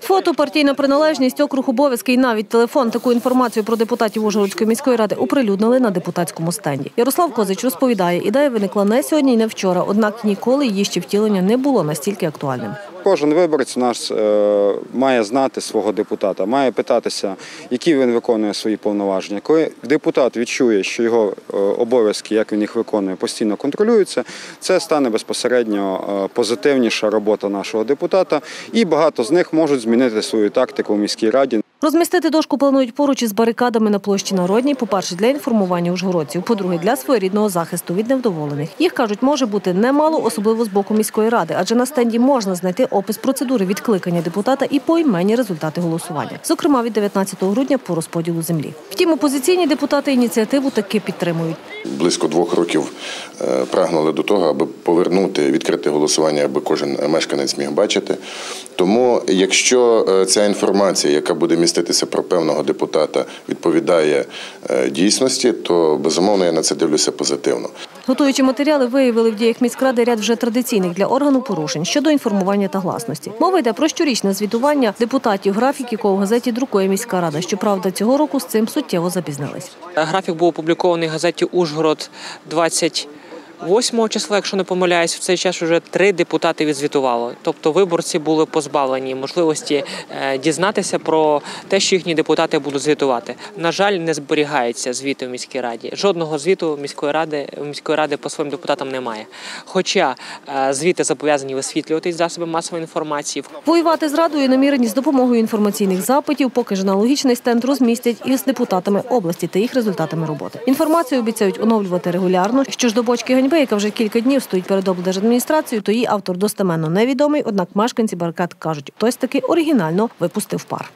Фото, партійна приналежність, округ обов'язки і навіть телефон. Таку інформацію про депутатів Ужгородської міської ради оприлюднили на депутатському стенді. Ярослав Козич розповідає, ідея виникла не сьогодні і не вчора, однак ніколи її ще втілення не було настільки актуальним. Кожен виборець у нас е, має знати свого депутата, має питатися, які він виконує свої повноваження. Коли депутат відчує, що його е, обов'язки, як він їх виконує, постійно контролюються, це стане безпосередньо е, позитивніша робота нашого депутата, і багато з них можуть змінити свою тактику в міській раді. Розмістити дошку планують поруч із барикадами на площі Народній, по-перше, для інформування ужгородців, по-друге, для своєрідного захисту від невдоволених. Їх, кажуть, може бути немало, особливо з боку міської ради, адже на стенді можна знайти опис процедури відкликання депутата і поіменні результати голосування, зокрема від 19 грудня по розподілу землі. Втім, опозиційні депутати ініціативу таки підтримують. Близько двох років е, прагнули до того, аби повернути відкрите голосування, аби кожен мешканець міг бачити. Тому, якщо е, ця інформація, яка буде міститися про певного депутата, відповідає е, дійсності, то безумовно я на це дивлюся позитивно. Готуючи матеріали, виявили в діях міськради ряд вже традиційних для органу порушень щодо інформування та гласності. Мова йде про щорічне звітування депутатів, графік якого в газеті друкує міська рада. Щоправда, цього року з цим суттєво запізнились. Графік був опублікований в газеті Ужгород 28 числа, якщо не помиляюсь, в цей час вже три депутати відзвітували. Тобто виборці були позбавлені можливості е, дізнатися про те, що їхні депутати будуть звітувати. На жаль, не зберігається звіти в міській раді. Жодного звіту міської ради міської ради по своїм депутатам немає. Хоча е, звіти зобов'язані висвітлюватись засоби масової інформації. Воювати з радою намірені з допомогою інформаційних запитів, поки ж аналогічний стенд розмістять із депутатами області та їх результатами роботи. Інформацію обіцяють оновлювати регулярно. Що ж до бочки ганьби, яка вже кілька днів стоїть перед облдержадміністрацією, то її автор достеменно невідомий. Однак мешканці барикад кажуть, хтось таки оригінально випустив пар.